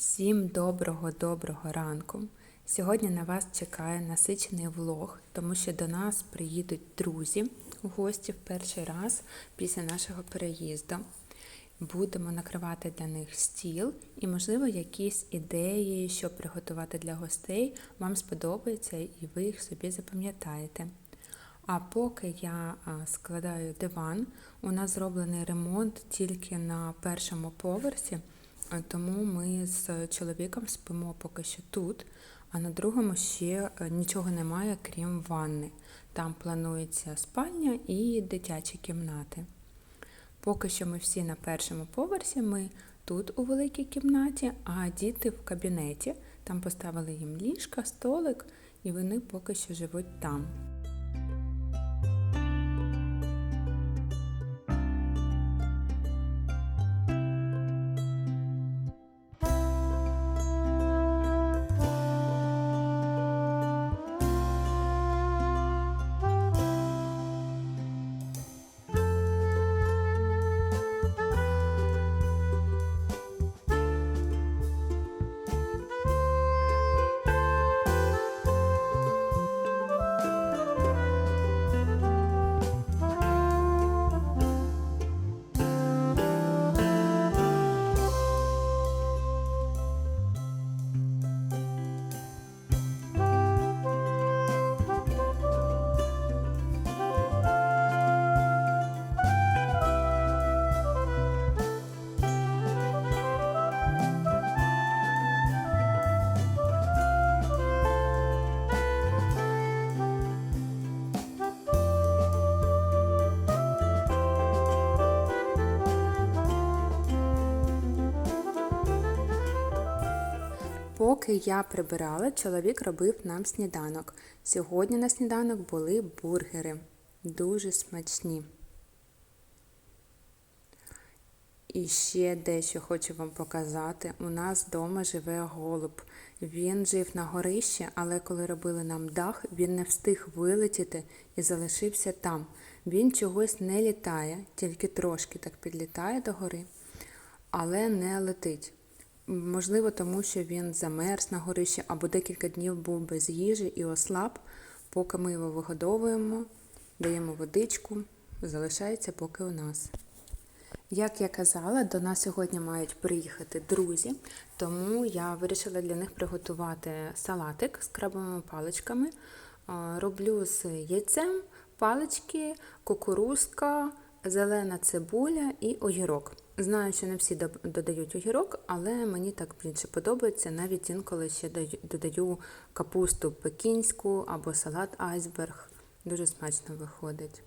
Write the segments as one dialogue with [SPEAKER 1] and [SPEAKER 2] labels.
[SPEAKER 1] Всім доброго-доброго ранку. Сьогодні на вас чекає насичений влог, тому що до нас приїдуть друзі гості в перший раз після нашого переїзду. Будемо накривати для них стіл і, можливо, якісь ідеї, що приготувати для гостей, вам сподобаються і ви їх собі запам'ятаєте. А поки я складаю диван, у нас зроблений ремонт тільки на першому поверсі, тому ми з чоловіком спимо поки що тут, а на другому ще е, нічого немає, крім ванни. Там планується спальня і дитячі кімнати. Поки що ми всі на першому поверсі, ми тут у великій кімнаті, а діти в кабінеті. Там поставили їм ліжка, столик, і вони поки що живуть там. Поки я прибирала, чоловік робив нам сніданок. Сьогодні на сніданок були бургери. Дуже смачні. І ще дещо хочу вам показати. У нас вдома живе голуб. Він жив на горищі, але коли робили нам дах, він не встиг вилетіти і залишився там. Він чогось не літає, тільки трошки так підлітає до гори, але не летить. Можливо, тому що він замерз на горищі або декілька днів був без їжі і ослаб, поки ми його вигодовуємо, даємо водичку, залишається поки у нас. Як я казала, до нас сьогодні мають приїхати друзі, тому я вирішила для них приготувати салатик з крабовими паличками. Роблю з яйцем, палички, кукурузка, зелена цибуля і огірок. Знаю, що не всі додають огірок, але мені так більше подобається. Навіть інколи ще даю- додаю капусту пекінську або салат айсберг. Дуже смачно виходить.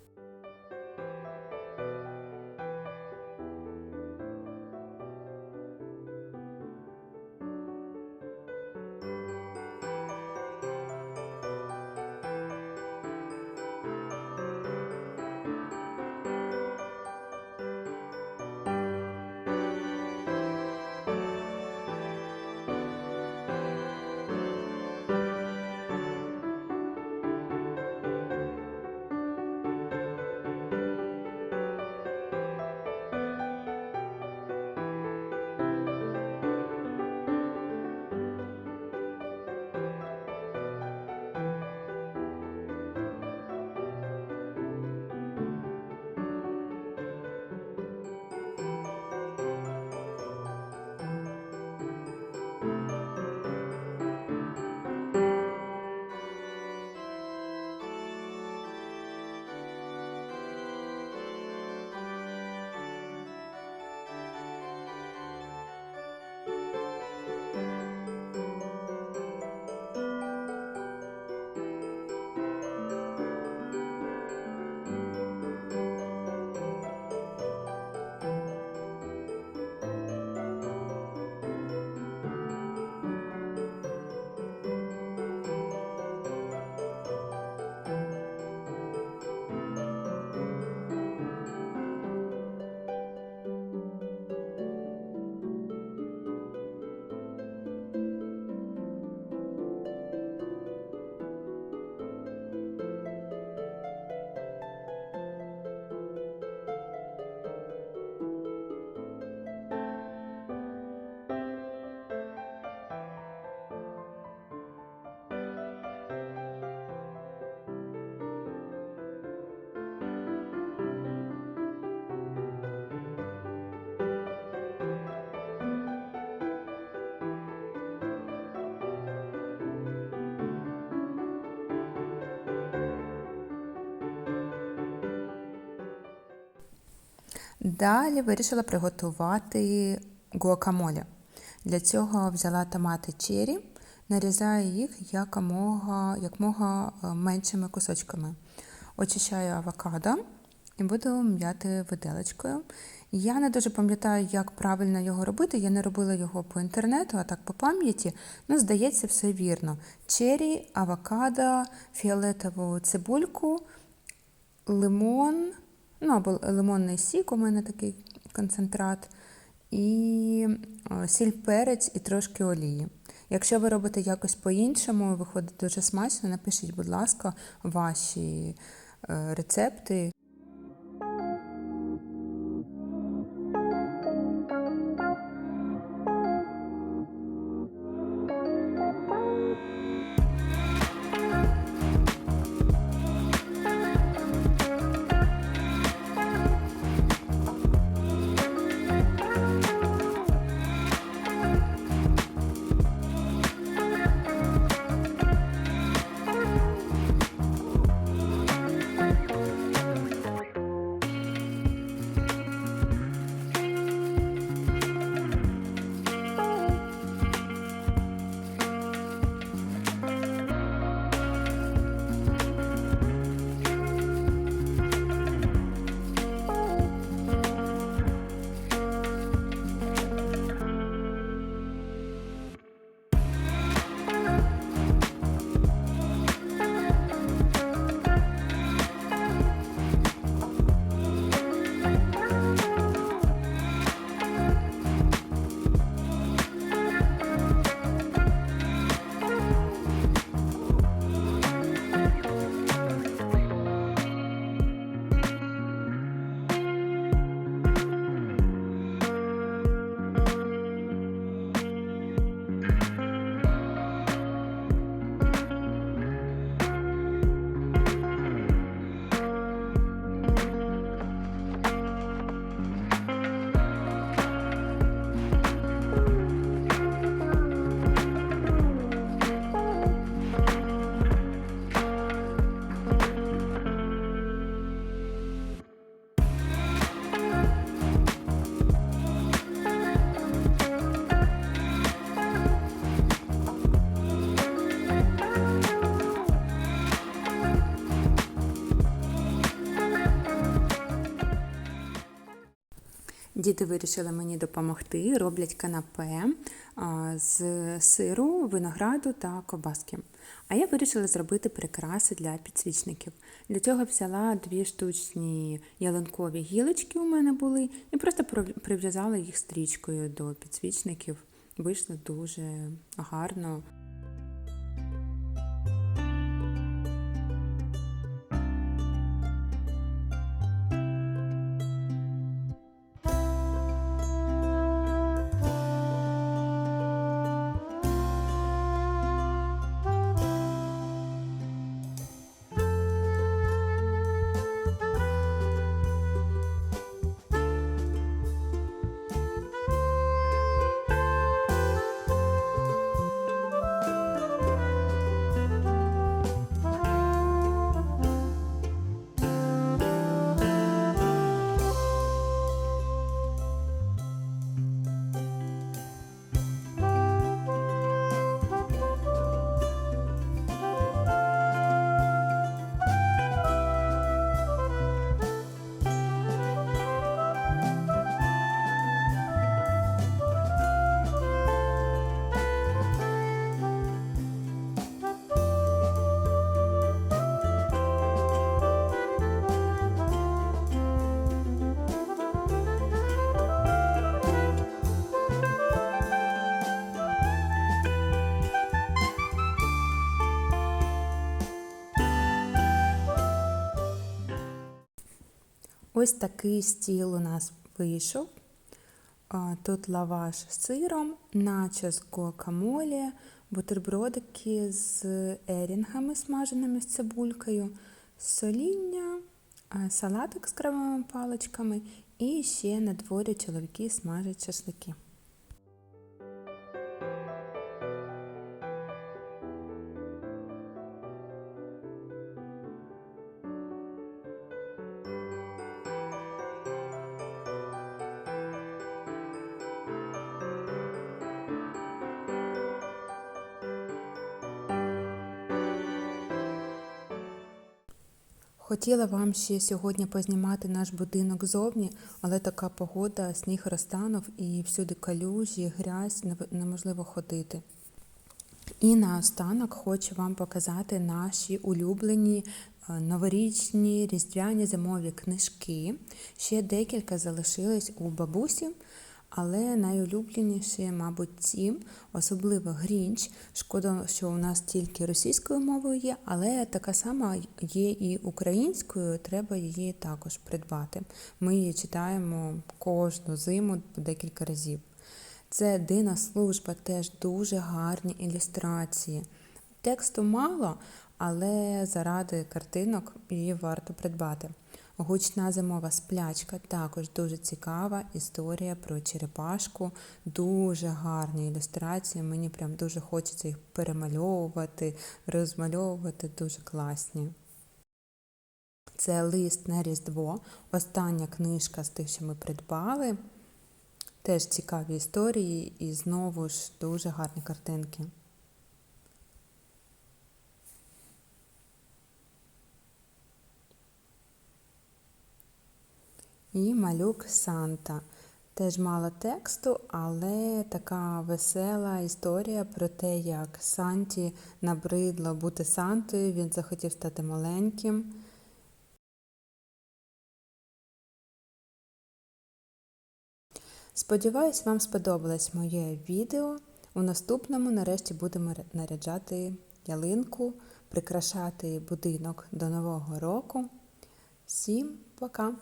[SPEAKER 1] Далі вирішила приготувати гуакамоле. Для цього взяла томати чері, нарізаю їх якомога, якомога е, меншими кусочками. Очищаю авокадо і буду м'яти виделочкою. Я не дуже пам'ятаю, як правильно його робити. Я не робила його по інтернету, а так по пам'яті. Ну, здається, все вірно. Чері, авокадо, фіолетову цибульку, лимон, ну або лимонний сік, у мене такий концентрат, і е, сіль перець і трошки олії. Якщо ви робите якось по-іншому, виходить дуже смачно, напишіть, будь ласка, ваші е, рецепти. Діти вирішили мені допомогти, роблять канапе з сиру, винограду та кобаски. А я вирішила зробити прикраси для підсвічників. Для цього взяла дві штучні ялинкові гілочки у мене були, і просто прив'язала їх стрічкою до підсвічників. Вийшло дуже гарно. Ось такий стіл у нас вийшов. Тут лаваш з сиром, начо з гуакамолі, бутербродики з ерінгами смаженими з цибулькою, соління, салатик з кремовими паличками і ще на дворі чоловіки смажать шашлики. Хотіла вам ще сьогодні познімати наш будинок зовні, але така погода, сніг розтанув і всюди калюжі, грязь, неможливо ходити. І наостанок хочу вам показати наші улюблені е, новорічні різдвяні зимові книжки. Ще декілька залишились у бабусі, але найулюбленіші, мабуть, ці, особливо Грінч. Шкода, що у нас тільки російською мовою є, але така сама є і українською, треба її також придбати. Ми її читаємо кожну зиму декілька разів. Це Дина служба, теж дуже гарні ілюстрації. Тексту мало, але заради картинок її варто придбати. Гучна зимова сплячка також дуже цікава історія про черепашку, дуже гарні ілюстрації. Мені прям дуже хочеться їх перемальовувати, розмальовувати, дуже класні. Це лист на Різдво, остання книжка з тих, що ми придбали. Теж цікаві історії і знову ж дуже гарні картинки. І малюк Санта. Теж мало тексту, але така весела історія про те, як Санті набридло бути Сантою, він захотів стати маленьким. Сподіваюсь, вам сподобалось моє відео. У наступному нарешті будемо наряджати ялинку, прикрашати будинок до Нового року. Всім пока!